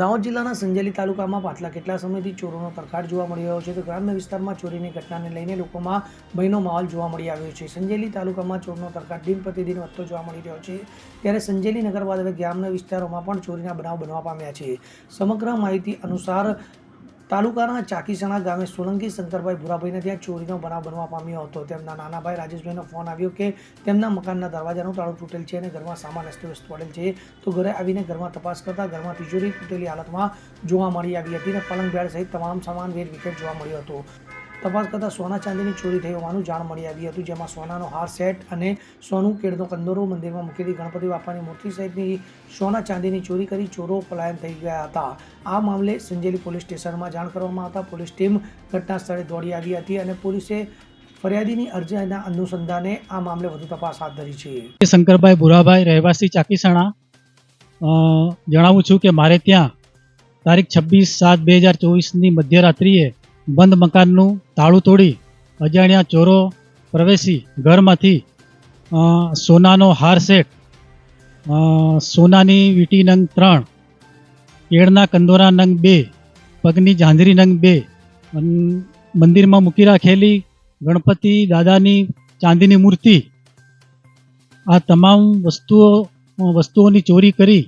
દાહોદ જિલ્લાના સંજેલી તાલુકામાં પાછલા કેટલા સમયથી ચોરોનો તરખાટ જોવા મળી રહ્યો છે તો ગ્રામ્ય વિસ્તારમાં ચોરીની ઘટનાને લઈને લોકોમાં ભયનો માહોલ જોવા મળી આવ્યો છે. સંજેલી તાલુકામાં ચોરનો તરખાટ દિન પ્રતિદિન વધતો જોવા મળી રહ્યો છે. ત્યારે સંજેલી નગર બાદ હવે ગ્રામ્ય વિસ્તારોમાં પણ ચોરીના બનાવ બનવા પામ્યા છે. સમગ્ર માહિતી અનુસાર તાલુકાના ચાકીસણા ગામે સોલંકી શંકરભાઈ ભુરાભાઈને ત્યાં ચોરીનો બનાવ બનવા પામ્યો હતો. તેમના નાના ભાઈ રાજેશભાઈનો ફોન આવ્યો કે તેમના મકાનના દરવાજાનું તાળું તૂટેલ છે અને ઘરમાં સામાન અસ્તવ્યસ્ત પડેલ છે. તો ઘરે આવીને ઘરમાં તપાસ કરતા ઘરમાં તિજોરી તૂટેલી હાલતમાં જોવા મળી આવી હતી અને પલંગ બેડ સહિત તમામ સામાન વેર વિખેર જોવા મળ્યો હતો. તપાસ કરતાં સોના ચાંદીની ચોરી થઈ હોવાનું જાણ મળી આવી હતું, જેમાં સોનાનો હાર સેટ અને સોનું કેળનો કંદોરો મંદિરમાં મૂકેલી ગણપતિ બાપાની મૂર્તિ સહિતની સોના ચાંદીની ચોરી કરી ચોરો પલાયન થઈ ગયા હતા. આ મામલે સંજેલી પોલીસ સ્ટેશનમાં જાણ કરવામાં આવતા પોલીસ ટીમ ઘટના સ્થળે દોડી આવી હતી અને પોલીસે ફરિયાદીની અરજીના અનુસંધાને આ મામલે વધુ તપાસ હાથ ધરી છે. શંકરભાઈ ભુરાભાઈ રહેવાસી ચાકીસણા જણાવું છું કે મારે ત્યાં તારીખ છવ્વીસ સાત બે હજાર ચોવીસની મધ્યરાત્રિએ બંધ મકાનનું તાળું તોડી અજાણ્યા ચોરો પ્રવેશી ઘરમાંથી સોનાનો હાર સેટ સોનાની વીટી નંગ ત્રણ, કેળના કંદોરા નંગ બે, પગની ઝાંઝરી નંગ બે મંદિરમાં મૂકી રાખેલી ગણપતિ દાદાની ચાંદીની મૂર્તિ, આ તમામ વસ્તુઓ વસ્તુઓની ચોરી કરી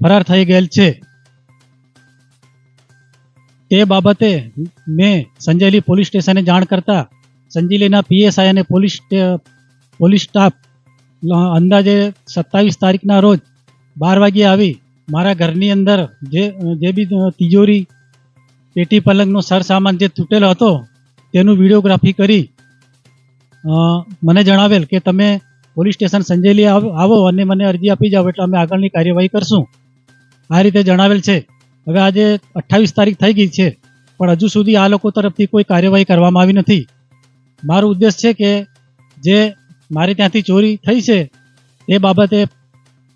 ફરાર થઈ ગયેલ છે. તે બાબતે મેં સંજયલી પોલીસ સ્ટેશને જાણ કરતા સંજીલીના પીએસઆઈ અને પોલીસ પોલીસ સ્ટાફ અંદાજે સત્તાવીસ તારીખના રોજ બાર વાગ્યે આવી મારા ઘરની અંદર જે જે બી તિજોરી, પેટી પલંગનો સરસામાન જે તૂટેલો હતો તેનું વિડીયોગ્રાફી કરી મને જણાવેલ કે તમે પોલીસ સ્ટેશન સંજેલી આવ- અને મને અરજી આપી જાઓ એટલે અમે આગળની કાર્યવાહી કરશું. આ રીતે જણાવેલ છે. હવે આજે અઠ્ઠાવીસ તારીખ થઈ ગઈ છે પણ હજુ સુધી આ લોકો તરફથી કોઈ કાર્યવાહી કરવામાં આવી નથી. મારો ઉદ્દેશ છે કે જે મારે ત્યાંથી ચોરી થઈ છે તે બાબતે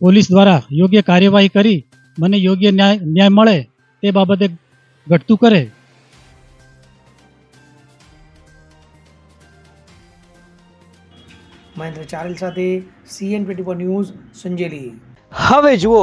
પોલીસ દ્વારા યોગ્ય કાર્યવાહી કરી મને યોગ્ય ન્યાય ન્યાય મળે તે બાબતે ઘટતું કરે. મહેન્દ્ર ચારેલ સાથે સીએન ટ્વેન્ટી ન્યૂઝ સંજેલી. હવે જુઓ